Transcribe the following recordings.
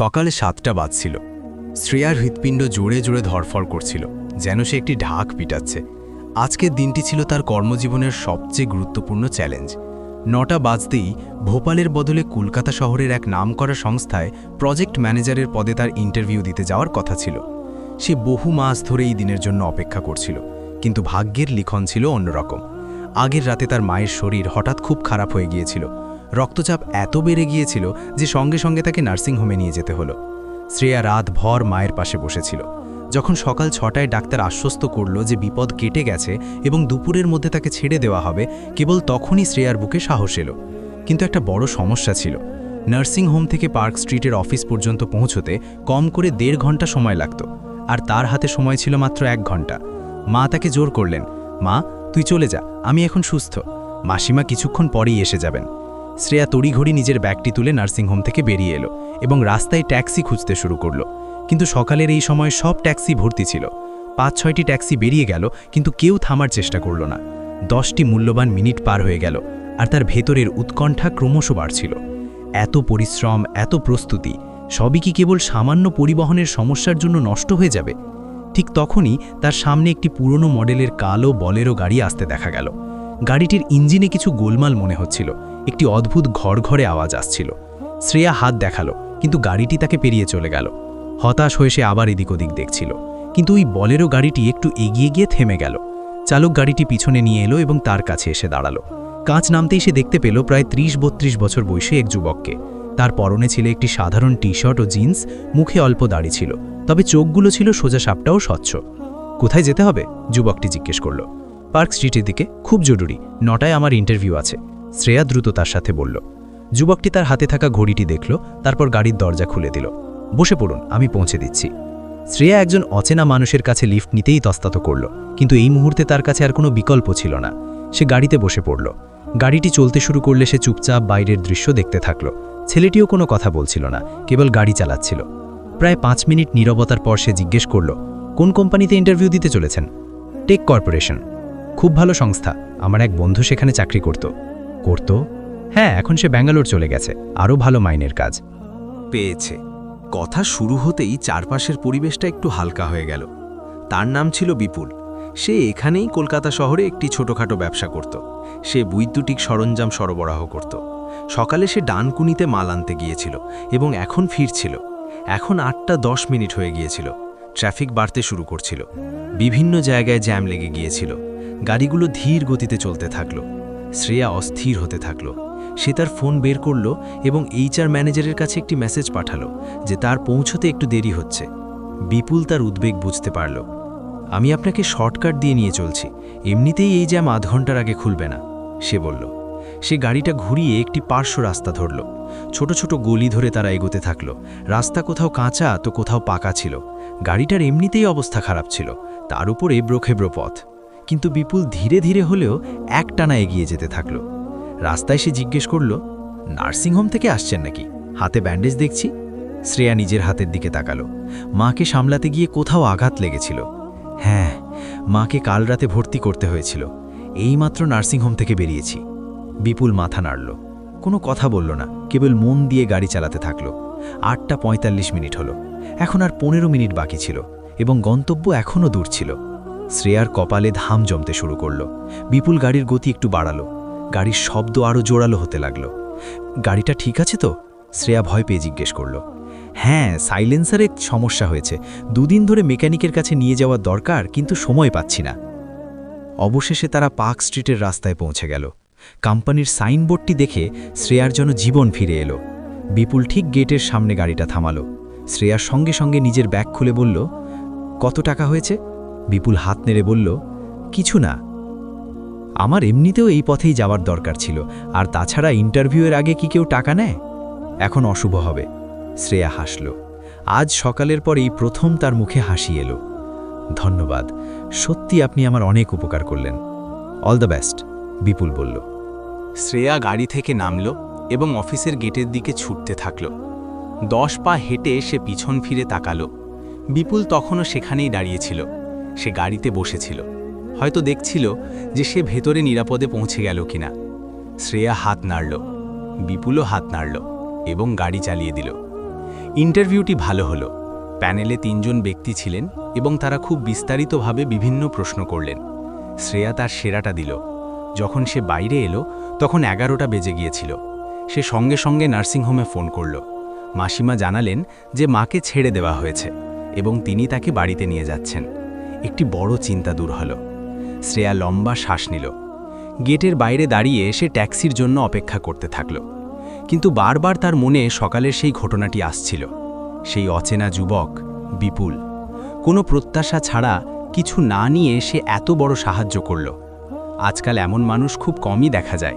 সকালে সাতটা বাজছিল। শ্রেয়ার হৃৎপিণ্ড জোরে জোরে ধরফর করছিল, যেন সে একটি ঢাক পিটাচ্ছে। আজকের দিনটি ছিল তার কর্মজীবনের সবচেয়ে গুরুত্বপূর্ণ চ্যালেঞ্জ। নটা বাজতেই ভোপালের বদলে কলকাতা শহরের এক নামকরা সংস্থায় প্রজেক্ট ম্যানেজারের পদে তার ইন্টারভিউ দিতে যাওয়ার কথা ছিল। সে বহু মাস ধরে এই দিনের জন্য অপেক্ষা করছিল, কিন্তু ভাগ্যের লিখন ছিল অন্যরকম। আগের রাতে তার মায়ের শরীর হঠাৎ খুব খারাপ হয়ে গিয়েছিল। রক্তচাপ এত বেড়ে গিয়েছিল যে সঙ্গে সঙ্গে তাকে নার্সিংহোমে নিয়ে যেতে হলো। শ্রেয়া রাত ভর মায়ের পাশে বসেছিল। যখন সকাল ছটায় ডাক্তার আশ্বস্ত করল যে বিপদ কেটে গেছে এবং দুপুরের মধ্যে তাকে ছেড়ে দেওয়া হবে, কেবল তখনই শ্রেয়ার বুকে সাহস এলো। কিন্তু একটা বড় সমস্যা ছিল। নার্সিং হোম থেকে পার্ক স্ট্রিটের অফিস পর্যন্ত পৌঁছতে কম করে দেড় ঘণ্টা সময় লাগত, আর তার হাতে সময় ছিল মাত্র এক ঘণ্টা। মা তাকে জোর করলেন, মা, তুই চলে যা, আমি এখন সুস্থ। মাসিমা কিছুক্ষণ পরেই এসে যাবেন। শ্রেয়া তড়িঘড়ি নিজের ব্যাগটি তুলে নার্সিংহোম থেকে বেরিয়ে এলো এবং রাস্তায় ট্যাক্সি খুঁজতে শুরু করল। কিন্তু সকালের এই সময় সব ট্যাক্সি ভর্তি ছিল। পাঁচ, ছয়টি ট্যাক্সি বেরিয়ে গেল, কিন্তু কেউ থামার চেষ্টা করল না। দশটি মূল্যবান মিনিট পার হয়ে গেল, আর তার ভেতরের উৎকণ্ঠা ক্রমশ বাড়ছিল। এত পরিশ্রম, এত প্রস্তুতি, সবই কি কেবল সামান্য পরিবহনের সমস্যার জন্য নষ্ট হয়ে যাবে? ঠিক তখনই তার সামনে একটি পুরনো মডেলের কালো বলেরো গাড়ি আসতে দেখা গেল। গাড়িটির ইঞ্জিনে কিছু গোলমাল মনে হচ্ছিল। একটি অদ্ভুত ঘরঘরে আওয়াজ আসছিল। শ্রেয়া হাত দেখাল, কিন্তু গাড়িটি তাকে পেরিয়ে চলে গেল। হতাশ হয়ে সে আবার এদিক ওদিক দেখছিল। কিন্তু ওই বলেরো গাড়িটি একটু এগিয়ে গিয়ে থেমে গেল। চালক গাড়িটি পিছনে নিয়ে এলো এবং তার কাছে এসে দাঁড়াল। কাঁচ নামতেই সে দেখতে পেল প্রায় ত্রিশ বত্রিশ বছর বয়সে এক যুবককে। তার পরনে ছিল একটি সাধারণ টি শার্ট ও জিন্স, মুখে অল্প দাড়ি ছিল, তবে চোখগুলো ছিল সোজা সাপটাও স্বচ্ছ। কোথায় যেতে হবে? যুবকটি জিজ্ঞেস করল। পার্ক স্ট্রিটের দিকে, খুব জরুরি, নটায় আমার ইন্টারভিউ আছে। শ্রেয়া দ্রুত তার সাথে বলল, যুবকটি তার হাতে থাকা ঘড়িটি দেখল, তারপর গাড়ির দরজা খুলে দিল। বসে পড়ুন, আমি পৌঁছে দিচ্ছি। শ্রেয়া একজন অচেনা মানুষের কাছে লিফট নিতেই তস্তাত করল, কিন্তু এই মুহূর্তে তার কাছে আর কোনো বিকল্প ছিল না। সে গাড়িতে বসে পড়ল। গাড়িটি চলতে শুরু করলে সে চুপচাপ বাইরের দৃশ্য দেখতে থাকল। ছেলেটিও কোনো কথা বলছিল না, কেবল গাড়ি চালাচ্ছিল। প্রায় পাঁচ মিনিট নীরবতার পর সে জিজ্ঞেস করল, কোন কোম্পানিতে ইন্টারভিউ দিতে চলেছেন? Tech corporation. খুব ভালো সংস্থা। আমার এক বন্ধু সেখানে চাকরি করত। করত? হ্যাঁ এখন সে ব্যাঙ্গালোর চলে গেছে। আরও ভালো মাইনের কাজ। পেয়েছে। কথা শুরু হতেই চারপাশের পরিবেশটা একটু হালকা হয়ে গেল। তার নাম ছিল বিপুল। সে এখানেই কলকাতা শহরে একটি ছোটখাটো ব্যবসা করত। সে বৈদ্যুতিক সরঞ্জাম সরবরাহ করত। সকালে সে ডানকুনিতে মাল আনতে গিয়েছিল এবং এখন ফিরছিল। এখন আটটা দশ মিনিট হয়ে গিয়েছিল। ট্রাফিক বাড়তে শুরু করছিল। বিভিন্ন জায়গায় জ্যাম লেগে গিয়েছিল। গাড়িগুলো ধীর গতিতে চলতে থাকল। শ্রেয়া অস্থির হতে থাকল। সে তার ফোন বের করল এবং এইচআর ম্যানেজারের কাছে একটি মেসেজ পাঠালো যে তার পৌঁছতে একটু দেরি হচ্ছে। বিপুল তার উদ্বেগ বুঝতে পারল। আমি আপনাকে শর্টকাট দিয়ে নিয়ে চলছি। এমনিতেই এই জ্যাম আধ ঘণ্টার আগে খুলবে না, সে বলল। সে গাড়িটা ঘুরিয়ে একটি পার্শ্ব রাস্তা ধরল। ছোট ছোট গলি ধরে তারা এগোতে থাকল। রাস্তা কোথাও কাঁচা, তো কোথাও পাকা ছিল। গাড়িটার এমনিতেই অবস্থা খারাপ ছিল। তার উপর এবড়োখেব্রো পথ। কিন্তু বিপুল ধীরে ধীরে হলেও একটানা এগিয়ে যেতে থাকল। রাস্তায় সে জিজ্ঞেস করল নার্সিংহোম থেকে আসছেন নাকি? হাতে ব্যান্ডেজ দেখছি? শ্রেয়া নিজের হাতের দিকে তাকালো। মাকে সামলাতে গিয়ে কোথাও আঘাত লেগেছিল। হ্যাঁ মাকে কাল রাতে ভর্তি করতে হয়েছিল। এইমাত্র নার্সিংহোম থেকে বেরিয়েছি। বিপুল মাথা নাড়ল। কোনো কথা বলল না, কেবল মন দিয়ে গাড়ি চালাতে থাকল। আটটা পঁয়তাল্লিশ মিনিট হলো। এখন আর পনেরো মিনিট বাকি ছিল এবং গন্তব্য এখনও দূর ছিল। শ্রেয়ার কপালে ধাম জমতে শুরু করল। বিপুল গাড়ির গতি একটু বাড়ালো। গাড়ির শব্দ আরও জোরালো হতে লাগল। গাড়িটা ঠিক আছে তো? শ্রেয়া ভয় পেয়ে জিজ্ঞেস করল। হ্যাঁ সাইলেন্সারে সমস্যা হয়েছে। দুদিন ধরে মেকানিকের কাছে নিয়ে যাওয়া দরকার, কিন্তু সময় পাচ্ছি না। অবশেষে তারা পার্ক স্ট্রিটের রাস্তায় পৌঁছে গেল। কোম্পানির সাইনবোর্ডটি দেখে শ্রেয়ার যেন জীবন ফিরে এলো। বিপুল ঠিক গেটের সামনে গাড়িটা থামালো। শ্রেয়ার সঙ্গে সঙ্গে নিজের ব্যাগ খুলে বলল, কত টাকা হয়েছে? বিপুল হাত নেড়ে বলল, কিছু না। আমার এমনিতেও এই পথেই যাওয়ার দরকার ছিল। আর তাছাড়া ইন্টারভিউয়ের আগে কি কেউ টাকা নেয়? এখন অশুভ হবে, শ্রেয়া হাসল। আজ সকালের পর এই প্রথম তার মুখে হাসি এলো। ধন্যবাদ। সত্যি আপনি আমার অনেক উপকার করলেন। অল দ্য বেস্ট, বিপুল বলল। শ্রেয়া গাড়ি থেকে নামল এবং অফিসের গেটের দিকে ছুটতে থাকল। দশ পা হেঁটে সে পিছন ফিরে তাকালো। বিপুল তখনও সেখানেই দাঁড়িয়েছিল সে গাড়িতে বসেছিল। হয়তো দেখছিল যে সে ভেতরে নিরাপদে পৌঁছে গেল কিনা। শ্রেয়া হাত নাড়ল, বিপুলও হাত নাড়ল এবং গাড়ি চালিয়ে দিল। ইন্টারভিউটি ভালো হলো। প্যানেলে তিনজন ব্যক্তি ছিলেন এবং তারা খুব বিস্তারিতভাবে বিভিন্ন প্রশ্ন করলেন। শ্রেয়া তার সেরাটা দিল। যখন সে বাইরে এলো, তখন এগারোটা বেজে গিয়েছিল। সে সঙ্গে সঙ্গে নার্সিংহোমে ফোন করল। মাসিমা জানালেন যে মাকে ছেড়ে দেওয়া হয়েছে এবং তিনি তাকে বাড়িতে নিয়ে যাচ্ছেন। একটি বড় চিন্তা দূর হল। শ্রেয়া লম্বা শ্বাস নিল। গেটের বাইরে দাঁড়িয়ে সে ট্যাক্সির জন্য অপেক্ষা করতে থাকল। কিন্তু বারবার তার মনে সকালের সেই ঘটনাটি আসছিল। সেই অচেনা যুবক, বিপুল। কোনো প্রত্যাশা ছাড়া কিছু না নিয়ে সে এত বড় সাহায্য করল। আজকাল এমন মানুষ খুব কমই দেখা যায়।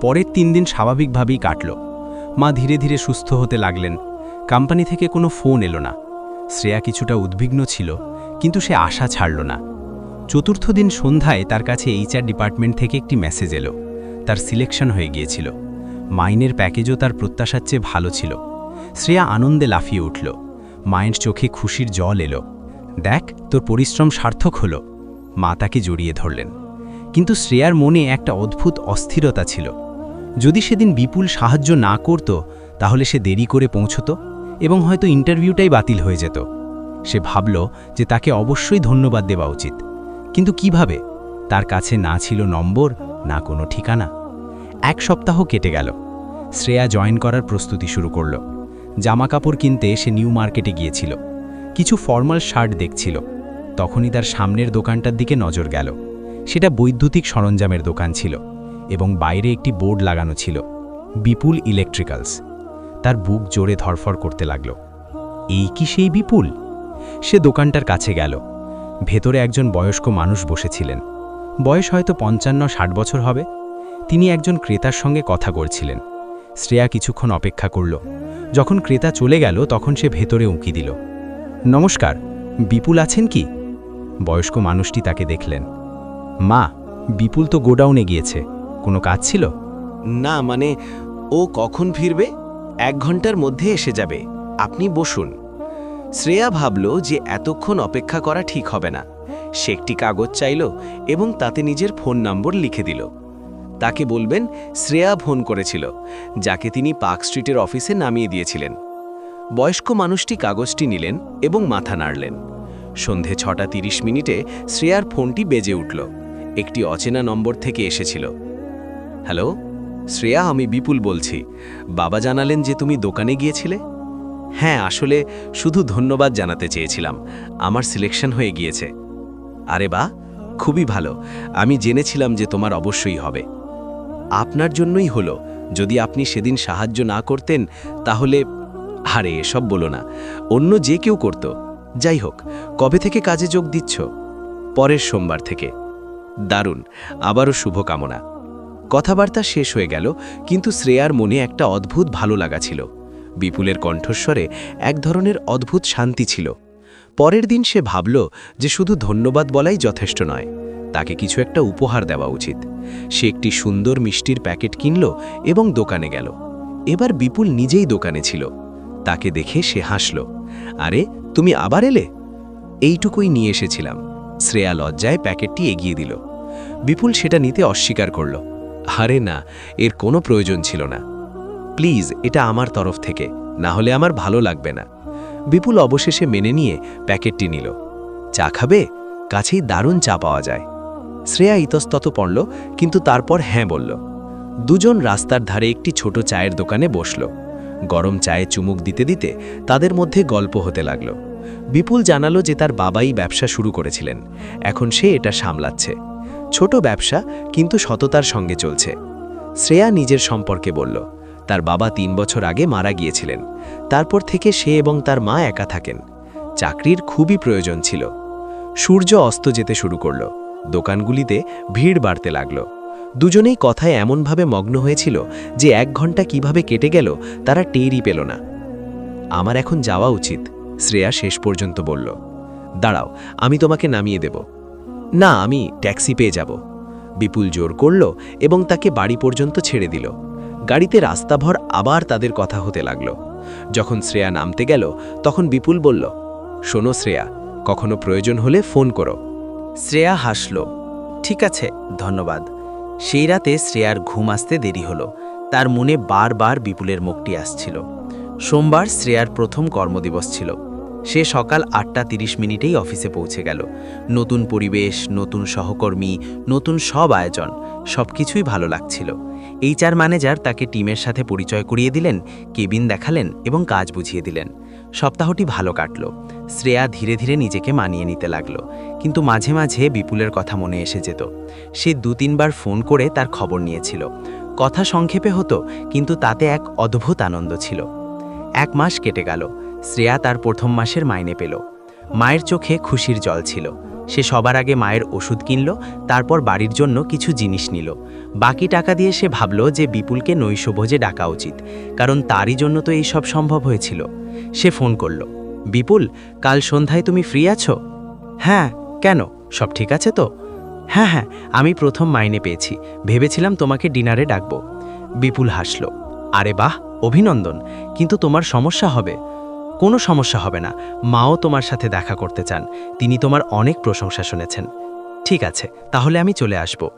পরের তিন দিন স্বাভাবিকভাবেই কাটল। মা ধীরে ধীরে সুস্থ হতে লাগলেন। কোম্পানি থেকে কোনো ফোন এলো না। শ্রেয়া কিছুটা উদ্বিগ্ন ছিল, কিন্তু সে আশা ছাড়ল না। চতুর্থ দিন সন্ধ্যায় তার কাছে এইচআর ডিপার্টমেন্ট থেকে একটি মেসেজ এলো। তার সিলেকশন হয়ে গিয়েছিল। মাইনের প্যাকেজও তার প্রত্যাশার চেয়ে ভালো ছিল। শ্রেয়া আনন্দে লাফিয়ে উঠল। মায়ের চোখে খুশির জল এলো। দেখ, তোর পরিশ্রম সার্থক হলো। মা তাকে জড়িয়ে ধরলেন। কিন্তু শ্রেয়ার মনে একটা অদ্ভুত অস্থিরতা ছিল। যদি সেদিন বিপুল সাহায্য না করত, তাহলে সে দেরি করে পৌঁছত? এবং হয়তো ইন্টারভিউটাই বাতিল হয়ে যেত। সে ভাবল যে তাকে অবশ্যই ধন্যবাদ দেওয়া উচিত। কিন্তু কীভাবে? তার কাছে না ছিল নম্বর, না কোনো ঠিকানা। এক সপ্তাহ কেটে গেল। শ্রেয়া জয়েন করার প্রস্তুতি শুরু করল। জামা কাপড় কিনতে সে নিউ মার্কেটে গিয়েছিল। কিছু ফর্মাল শার্ট দেখছিল। তখনই তার সামনের দোকানটার দিকে নজর গেল। সেটা বৈদ্যুতিক সরঞ্জামের দোকান ছিল এবং বাইরে একটি বোর্ড লাগানো ছিল। বিপুল ইলেকট্রিক্যালস। তার বুক জোরে ধরফর করতে লাগল। এই কি সেই বিপুল? সে দোকানটার কাছে গেল। ভেতরে একজন বয়স্ক মানুষ বসেছিলেন। বয়স হয়তো পঞ্চান্ন, ষাট বছর হবে। তিনি একজন ক্রেতার সঙ্গে কথা করছিলেন। শ্রেয়া কিছুক্ষণ অপেক্ষা করল। যখন ক্রেতা চলে গেল, তখন সে ভেতরে উঁকি দিল। নমস্কার, বিপুল আছেন কি? বয়স্ক মানুষটি তাকে দেখলেন। মা, বিপুল তো গোডাউনে গিয়েছে। কোনো কাজ ছিল? না মানে ও কখন ফিরবে? এক ঘণ্টার মধ্যে এসে যাবে। আপনি বসুন। শ্রেয়া ভাবল যে এতক্ষণ অপেক্ষা করা ঠিক হবে না। সে একটি কাগজ চাইল এবং তাতে নিজের ফোন নম্বর লিখে দিল। তাকে বলবেন, শ্রেয়া ফোন করেছিল, যাকে তিনি পার্ক স্ট্রিটের অফিসে নামিয়ে দিয়েছিলেন। বয়স্ক মানুষটি কাগজটি নিলেন এবং মাথা নাড়লেন। সন্ধে ছটা তিরিশ মিনিটে শ্রেয়ার ফোনটি বেজে উঠল। একটি অচেনা নম্বর থেকে এসেছিল। হ্যালো? শ্রেয়া, আমি বিপুল বলছি। বাবা জানালেন যে তুমি দোকানে গিয়েছিলে? হ্যাঁ আসলে শুধু ধন্যবাদ জানাতে চেয়েছিলাম। আমার সিলেকশন হয়ে গিয়েছে। আরে বা, খুবই ভালো। আমি জেনেছিলাম যে তোমার অবশ্যই হবে। আপনার জন্যই হলো। যদি আপনি সেদিন সাহায্য না করতেন, তাহলে আরে, এসব বলো না। অন্য যে কেউ করত। যাই হোক, কবে থেকে কাজে যোগ দিচ্ছ? পরের সোমবার থেকে। দারুণ। আবারও শুভকামনা। কথাবার্তা শেষ হয়ে গেল, কিন্তু শ্রেয়ার মনে একটা অদ্ভুত ভালো লাগা ছিল। বিপুলের কণ্ঠস্বরে এক ধরনের অদ্ভুত শান্তি ছিল। পরের দিন সে ভাবল যে শুধু ধন্যবাদ বলাই যথেষ্ট নয়, তাকে কিছু একটা উপহার দেওয়া উচিত। সে একটি সুন্দর মিষ্টির প্যাকেট কিনল এবং দোকানে গেল। এবার বিপুল নিজেই দোকানে ছিল। তাকে দেখে সে হাসল, আরে, তুমি আবার এলে? এইটুকুই নিয়ে এসেছিলাম। শ্রেয়া লজ্জায় প্যাকেটটি এগিয়ে দিল। বিপুল সেটা নিতে অস্বীকার করল। আরে না, এর কোনো প্রয়োজন ছিল না। প্লিজ, এটা আমার তরফ থেকে, না হলে আমার ভালো লাগবে না। বিপুল অবশেষে মেনে নিয়ে প্যাকেটটি নিল। চা খাবে? কাছেই দারুণ চা পাওয়া যায়। শ্রেয়া ইতস্তত পড়ল, কিন্তু তারপর হ্যাঁ বলল। দুজন রাস্তার ধারে একটি ছোট চায়ের দোকানে বসল। গরম চায়ে চুমুক দিতে দিতে তাদের মধ্যে গল্প হতে লাগল। বিপুল জানালো যে তার বাবাই ব্যবসা শুরু করেছিলেন। এখন সে এটা সামলাচ্ছে। ছোট ব্যবসা কিন্তু সততার সঙ্গে চলছে। শ্রেয়া নিজের সম্পর্কে বলল, তার বাবা তিন বছর আগে মারা গিয়েছিলেন। তারপর থেকে সে এবং তার মা একা থাকেন। চাকরির খুবই প্রয়োজন ছিল। সূর্য অস্ত যেতে শুরু করল। দোকানগুলিতে ভিড় বাড়তে লাগল। দুজনেই কথায় এমনভাবে মগ্ন হয়েছিল যে এক ঘণ্টা কীভাবে কেটে গেল তারা টেরই পেল না। আমার এখন যাওয়া উচিত শ্রেয়া শেষ পর্যন্ত বলল। দাঁড়াও, আমি তোমাকে নামিয়ে দেব। না, আমি ট্যাক্সি পেয়ে যাব। বিপুল জোর করল এবং তাকে বাড়ি পর্যন্ত ছেড়ে দিল। গাড়িতে রাস্তাভর আবার তাদের কথা হতে লাগল। যখন শ্রেয়া নামতে গেল, তখন বিপুল বলল, শোনো শ্রেয়া, কখনো প্রয়োজন হলে ফোন করো। শ্রেয়া হাসল, ঠিক আছে, ধন্যবাদ। সেই রাতে শ্রেয়ার ঘুম আসতে দেরি হলো। তার মনে বারবার বিপুলের মুখটি আসছিল। সোমবার শ্রেয়ার প্রথম কর্মদিবস ছিল। সে সকাল আটটা তিরিশ মিনিটেই অফিসে পৌঁছে গেল। নতুন পরিবেশ, নতুন সহকর্মী, নতুন সব আয়োজন সব কিছুই ভালো লাগছিল। এইচআর ম্যানেজার তাকে টিমের সাথে পরিচয় করিয়ে দিলেন, কেবিন দেখালেন এবং কাজ বুঝিয়ে দিলেন। সপ্তাহটি ভালো কাটল। শ্রেয়া ধীরে ধীরে নিজেকে মানিয়ে নিতে লাগল, কিন্তু মাঝে মাঝে বিপুলের কথা মনে এসে যেত। সে দু তিনবার ফোন করে তার খবর নিয়েছিল। কথা সংক্ষেপে হতো, কিন্তু তাতে এক অদ্ভুত আনন্দ ছিল। এক মাস কেটে গেল। শ্রেয়া তার প্রথম মাসের মাইনে পেল। মায়ের চোখে খুশির জল ছিল। সে সবার আগে মায়ের ওষুধ কিনল, তারপর বাড়ির জন্য কিছু জিনিস নিল। বাকি টাকা দিয়ে সে ভাবল যে বিপুলকে নৈশভোজে ডাকা উচিত, কারণ তারই জন্য তো এই সব সম্ভব হয়েছিল। সে ফোন করল, বিপুল, কাল সন্ধ্যায় তুমি ফ্রি আছো? হ্যাঁ কেন? সব ঠিক আছে তো? হ্যাঁ হ্যাঁ আমি প্রথম মাইনে পেয়েছি, ভেবেছিলাম তোমাকে ডিনারে ডাকব। বিপুল হাসল, আরে বাহ, অভিনন্দন, কিন্তু তোমার সমস্যা হবে। কোনো সমস্যা হবে না। মাও তোমার সাথে দেখা করতে চান। তিনি তোমার অনেক প্রশংসা শুনেছেন। ঠিক আছে, তাহলে আমি চলে আসব।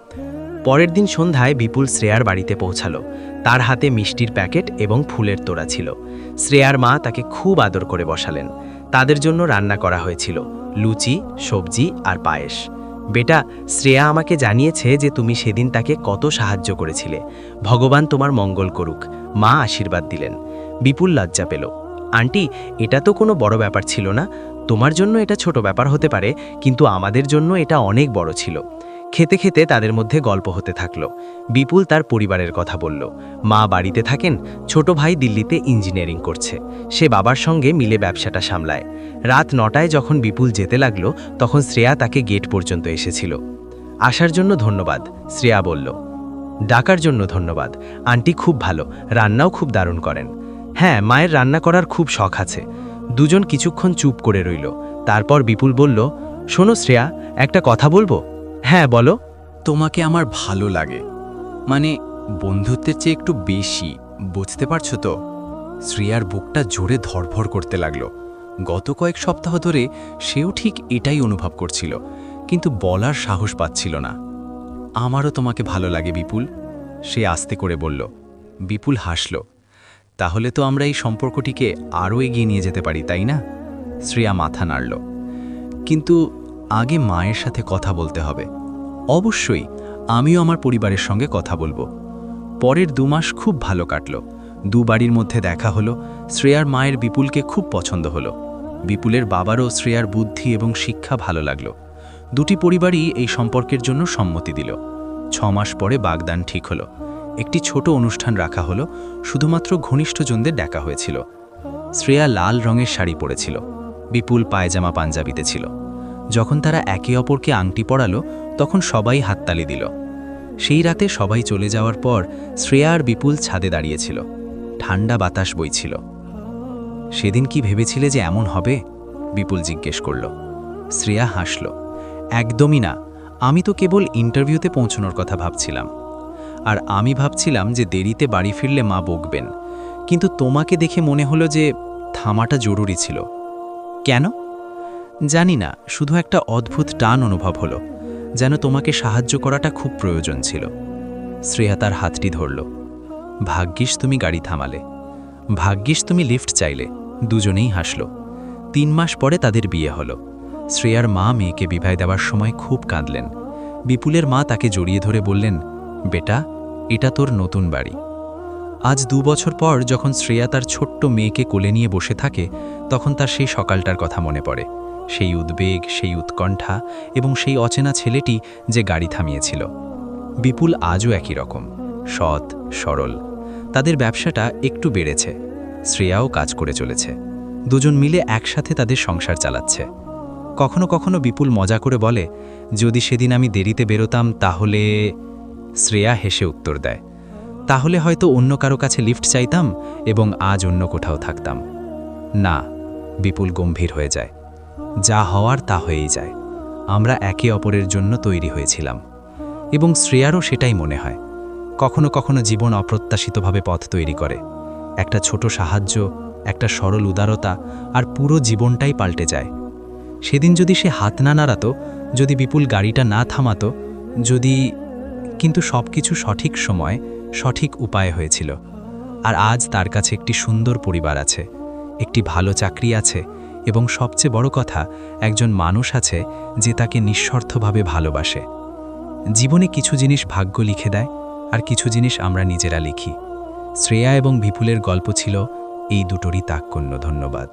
পরের দিন সন্ধ্যায় বিপুল শ্রেয়ার বাড়িতে পৌঁছালো। তার হাতে মিষ্টির প্যাকেট এবং ফুলের তোড়া ছিল। শ্রেয়ার মা তাকে খুব আদর করে বসালেন। তাদের জন্য রান্না করা হয়েছিল, লুচি, সবজি আর পায়েস। বেটা, শ্রেয়া আমাকে জানিয়েছে যে তুমি সেদিন তাকে কত সাহায্য করেছিলে। ভগবান তোমার মঙ্গল করুক। মা আশীর্বাদ দিলেন। বিপুল লজ্জা পেল। আন্টি, এটা তো কোনো বড় ব্যাপার ছিল না। তোমার জন্য এটা ছোট ব্যাপার হতে পারে, কিন্তু আমাদের জন্য এটা অনেক বড় ছিল। খেতে খেতে তাদের মধ্যে গল্প হতে থাকল। বিপুল তার পরিবারের কথা বলল। মা বাড়িতে থাকেন, ছোট ভাই দিল্লিতে ইঞ্জিনিয়ারিং করছে। সে বাবার সঙ্গে মিলে ব্যবসাটা সামলায়। রাত নটায় যখন বিপুল যেতে লাগল, তখন শ্রেয়া তাকে গেট পর্যন্ত এসেছিল। আসার জন্য ধন্যবাদ, শ্রেয়া বলল। ডাকার জন্য ধন্যবাদ। আন্টি খুব ভালো, রান্নাও খুব দারুণ করেন। হ্যাঁ মায়ের রান্না করার খুব শখ আছে। দুজন কিছুক্ষণ চুপ করে রইল। তারপর বিপুল বলল, শোনো শ্রেয়া, একটা কথা বলব? হ্যাঁ বলো। তোমাকে আমার ভালো লাগে। মানে বন্ধুত্বের চেয়ে একটু বেশি, বুঝতে পারছ তো? শ্রেয়ার বুকটা জোরে ধরফর করতে লাগল। গত কয়েক সপ্তাহ ধরে সেও ঠিক এটাই অনুভব করছিল, কিন্তু বলার সাহস পাচ্ছিল না। আমারও তোমাকে ভালো লাগে, বিপুল, সে আস্তে করে বলল। বিপুল হাসল। তাহলে তো আমরা এই সম্পর্কটিকে আরও এগিয়ে নিয়ে যেতে পারি, তাই না? শ্রেয়া মাথা নাড়ল। কিন্তু আগে মায়ের সাথে কথা বলতে হবে। অবশ্যই আমিও আমার পরিবারের সঙ্গে কথা বলব। পরের দু মাস খুব ভালো কাটল। দু বাড়ির মধ্যে দেখা হলো, শ্রেয়ার মায়ের বিপুলকে খুব পছন্দ হলো। বিপুলের বাবারও শ্রেয়ার বুদ্ধি এবং শিক্ষা ভালো লাগল। দুটি পরিবারই এই সম্পর্কের জন্য সম্মতি দিল। ছ মাস পরে বাগদান ঠিক হলো। একটি ছোট অনুষ্ঠান রাখা হলো, শুধুমাত্র ঘনিষ্ঠজনদের ডাকা হয়েছিল। শ্রেয়া লাল রঙের শাড়ি পরেছিল, বিপুল পায়জামা পাঞ্জাবিতে ছিল। যখন তারা একে অপরকে আংটি পরালো, তখন সবাই হাততালি দিল। সেই রাতে সবাই চলে যাওয়ার পর শ্রেয়া আর বিপুল ছাদে দাঁড়িয়েছিল। ঠান্ডা বাতাস বইছিল। সেদিন কি ভেবেছিলে যে এমন হবে? বিপুল জিজ্ঞেস করল। শ্রেয়া হাসল। একদমই না। আমি তো কেবল ইন্টারভিউতে পৌঁছানোর কথা ভাবছিলাম। আর আমি ভাবছিলাম যে দেরিতে বাড়ি ফিরলে মা বকবেন। কিন্তু তোমাকে দেখে মনে হলো যে থামাটা জরুরি ছিল। কেন? জানি না, শুধু একটা অদ্ভুত টান অনুভব হলো, যেন তোমাকে সাহায্য করাটা খুব প্রয়োজন ছিল। শ্রেয়া তার হাতটি ধরল। ভাগ্যিস তুমি গাড়ি থামালে। ভাগ্যিস তুমি লিফট চাইলে। দুজনেই হাসল। তিন মাস পরে তাদের বিয়ে হলো। শ্রেয়ার মা মেয়েকে বিবাহ দেওয়ার সময় খুব কাঁদলেন। বিপুলের মা তাকে জড়িয়ে ধরে বললেন বেটা, এটা তোর নতুন বাড়ি। আজ দু বছর পর যখন শ্রেয়া তার ছোট্ট মেয়েকে কোলে নিয়ে বসে থাকে, তখন তার সেই সকালটার কথা মনে পড়ে। সেই উদ্বেগ, সেই উৎকণ্ঠা এবং সেই অচেনা ছেলেটি যে গাড়ি থামিয়েছিল। বিপুল আজও একই রকম, সৎ, সরল। তাদের ব্যবসাটা একটু বেড়েছে। শ্রেয়াও কাজ করে চলেছে। দুজন মিলে একসাথে তাদের সংসার চালাচ্ছে। কখনো কখনো বিপুল মজা করে বলে, যদি সেদিন আমি দেরিতে বেরোতাম তাহলে শ্রেয়া হেসে উত্তর দেয়, তাহলে হয়তো অন্য কারও কাছে লিফট চাইতাম এবং আজ অন্য কোথাও থাকতাম। না, বিপুল গম্ভীর হয়ে যায়। যা হওয়ার তা হয়েই যায়। আমরা একে অপরের জন্য তৈরি হয়েছিলাম। এবং শ্রেয়ারও সেটাই মনে হয়। কখনো কখনো জীবন অপ্রত্যাশিতভাবে পথ তৈরি করে। একটা ছোট সাহায্য, একটা সরল উদারতা আর পুরো জীবনটাই পাল্টে যায়। সেদিন যদি সে হাত না নাড়াতো, যদি বিপুল গাড়িটা না থামাতো, যদি কিন্তু সব কিছু সঠিক সময় সঠিক উপায় হয়েছিল। আর আজ তার কাছে একটি সুন্দর পরিবার আছে, একটি ভালো চাকরি আছে এবং সবচেয়ে বড় কথা, একজন মানুষ আছে যে তাকে নিঃস্বার্থভাবে ভালোবাসে। জীবনে কিছু জিনিস ভাগ্য লিখে দেয় আর কিছু জিনিস আমরা নিজেরা লিখি। শ্রেয়া এবং বিপুলের গল্প ছিল, এই দুটোরই তাৎকন্য ধন্যবাদ।